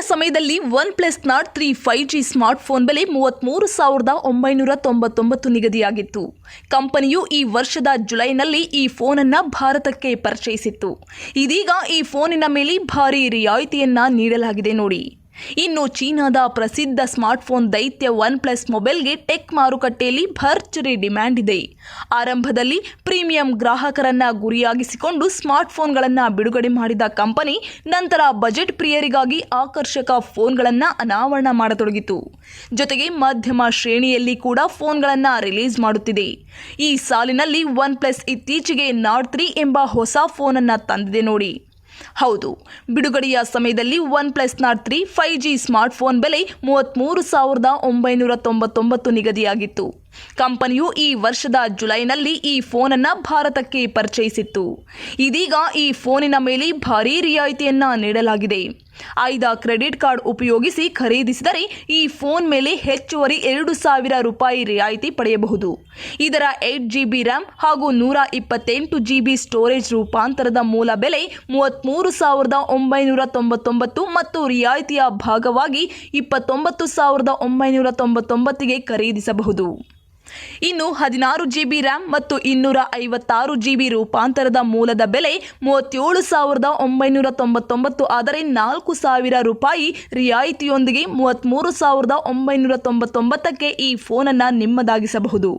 ಸಮಯದಲ್ಲಿ OnePlus Nord three five G smartphone ಬೆಲೆ ಮೂವತ್ತ್ಮೂರು ಸಾವಿರದ ಒಂಬೈನೂರ ತೊಂಬತ್ತೊಂಬತ್ತು ನಿಗದಿಯಾಗಿತ್ತು. ಕಂಪನಿಯು ಈ ವರ್ಷದ ಜುಲೈನಲ್ಲಿ ಈ ಫೋನನ್ನು ಭಾರತಕ್ಕೆ ಪರಿಚಯಿಸಿತ್ತು. ಇದೀಗ ಈ ಫೋನಿನ ಮೇಲೆ ಭಾರೀ ರಿಯಾಯಿತಿಯನ್ನ ನೀಡಲಾಗಿದೆ ನೋಡಿ. ಇನ್ನು ಚೀನಾದ ಪ್ರಸಿದ್ಧ ಸ್ಮಾರ್ಟ್ಫೋನ್ ದೈತ್ಯ ಒನ್ ಪ್ಲಸ್ ಮೊಬೈಲ್ಗೆ ಟೆಕ್ ಮಾರುಕಟ್ಟೆಯಲ್ಲಿ ಭರ್ಜರಿ ಡಿಮ್ಯಾಂಡ್ ಇದೆ. ಆರಂಭದಲ್ಲಿ ಪ್ರೀಮಿಯಂ ಗ್ರಾಹಕರನ್ನ ಗುರಿಯಾಗಿಸಿಕೊಂಡು ಸ್ಮಾರ್ಟ್ಫೋನ್ಗಳನ್ನು ಬಿಡುಗಡೆ ಮಾಡಿದ ಕಂಪನಿ ನಂತರ ಬಜೆಟ್ ಪ್ರಿಯರಿಗಾಗಿ ಆಕರ್ಷಕ ಫೋನ್ಗಳನ್ನು ಅನಾವರಣ ಮಾಡತೊಡಗಿತು. ಜೊತೆಗೆ ಮಧ್ಯಮ ಶ್ರೇಣಿಯಲ್ಲಿ ಕೂಡ ಫೋನ್ಗಳನ್ನು ರಿಲೀಸ್ ಮಾಡುತ್ತಿದೆ. ಈ ಸಾಲಿನಲ್ಲಿ ಒನ್ ಪ್ಲಸ್ ಇತ್ತೀಚೆಗೆ ನಾರ್ಡ್ ತ್ರೀ ಎಂಬ ಹೊಸ ಫೋನನ್ನು ತಂದಿದೆ ನೋಡಿ. ಹೌದು. ಬಿಡುಗಡೆಯ ಸಮಯದಲ್ಲಿ OnePlus Nord three five G smartphone ಬೆಲೆ ಮೂವತ್ತ್ಮೂರು ಸಾವಿರದ ಒಂಬೈನೂರ ತೊಂಬತ್ತೊಂಬತ್ತು ನಿಗದಿಯಾಗಿತ್ತು. ಕಂಪನಿಯು ಈ ವರ್ಷದ ಜುಲೈನಲ್ಲಿ ಈ ಫೋನನ್ನು ಭಾರತಕ್ಕೆ ಪರಿಚಯಿಸಿತ್ತು. ಇದೀಗ ಈ ಫೋನಿನ ಮೇಲೆ ಭಾರೀ ರಿಯಾಯಿತಿಯನ್ನ ನೀಡಲಾಗಿದೆ. ಆಯ್ದ ಕ್ರೆಡಿಟ್ ಕಾರ್ಡ್ ಉಪಯೋಗಿಸಿ ಖರೀದಿಸಿದರೆ ಈ ಫೋನ್ ಮೇಲೆ ಹೆಚ್ಚುವರಿ ಎರಡು ಸಾವಿರ ರೂಪಾಯಿ ರಿಯಾಯಿತಿ ಪಡೆಯಬಹುದು. ಇದರ ಏಟ್ ಜಿ ಬಿ ರ್ಯಾಮ್ ಹಾಗೂ ನೂರ ಇಪ್ಪತ್ತೆಂಟು ಜಿ ಬಿ ಸ್ಟೋರೇಜ್ ರೂಪಾಂತರದ ಮೂಲ ಬೆಲೆ ಮೂವತ್ತ್ಮೂರು ಸಾವಿರದ ಒಂಬೈನೂರ ತೊಂಬತ್ತೊಂಬತ್ತು ಮತ್ತು ರಿಯಾಯಿತಿಯ ಭಾಗವಾಗಿ ಇಪ್ಪತ್ತೊಂಬತ್ತು ಸಾವಿರದ ಒಂಬೈನೂರ ತೊಂಬತ್ತೊಂಬತ್ತಿಗೆ ಖರೀದಿಸಬಹುದು. ಇನ್ನು ಹದಿನಾರು ಜಿ ಬಿ ರ್ಯಾಮ್ ಮತ್ತು ಇನ್ನೂರ ಐವತ್ತಾರು ಜಿ ಬಿ ರೂಪಾಂತರದ ಮೂಲದ ಬೆಲೆ ಮೂವತ್ತೇಳು ಸಾವಿರದ ಒಂಬೈನೂರ ತೊಂಬತ್ತೊಂಬತ್ತು ಆದರೆ ನಾಲ್ಕು ಸಾವಿರ ರೂಪಾಯಿ ರಿಯಾಯಿತಿಯೊಂದಿಗೆ ಮೂವತ್ತ್ಮೂರು ಸಾವಿರದ ಒಂಬೈನೂರ ತೊಂಬತ್ತೊಂಬತ್ತಕ್ಕೆ ಈ ಫೋನನ್ನು ನಿಮ್ಮದಾಗಿಸಬಹುದು.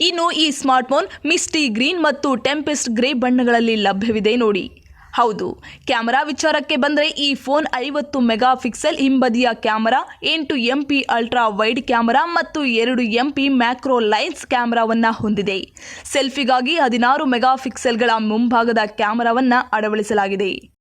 ಇನ್ನು ಈ ಸ್ಮಾರ್ಟ್ಫೋನ್ ಮಿಸ್ಟಿ ಗ್ರೀನ್ ಮತ್ತು ಟೆಂಪೆಸ್ಟ್ ಗ್ರೇ ಬಣ್ಣಗಳಲ್ಲಿ ಲಭ್ಯವಿದೆ ನೋಡಿ. ಹೌದು. ಕ್ಯಾಮರಾ ವಿಚಾರಕ್ಕೆ ಬಂದರೆ ಈ ಫೋನ್ ಐವತ್ತು ಮೆಗಾ ಪಿಕ್ಸೆಲ್ ಹಿಂಬದಿಯ ಕ್ಯಾಮರಾ, ಎಂಟು M P ultra wide camera ಮತ್ತು ಎರಡು ಎಂ ಪಿ ಮ್ಯಾಕ್ರೋ ಲೈನ್ಸ್ ಕ್ಯಾಮರಾವನ್ನು ಹೊಂದಿದೆ. ಸೆಲ್ಫಿಗಾಗಿ ಹದಿನಾರು ಮೆಗಾ ಪಿಕ್ಸೆಲ್ಗಳ ಮುಂಭಾಗದ ಕ್ಯಾಮರಾವನ್ನು ಅಳವಡಿಸಲಾಗಿದೆ.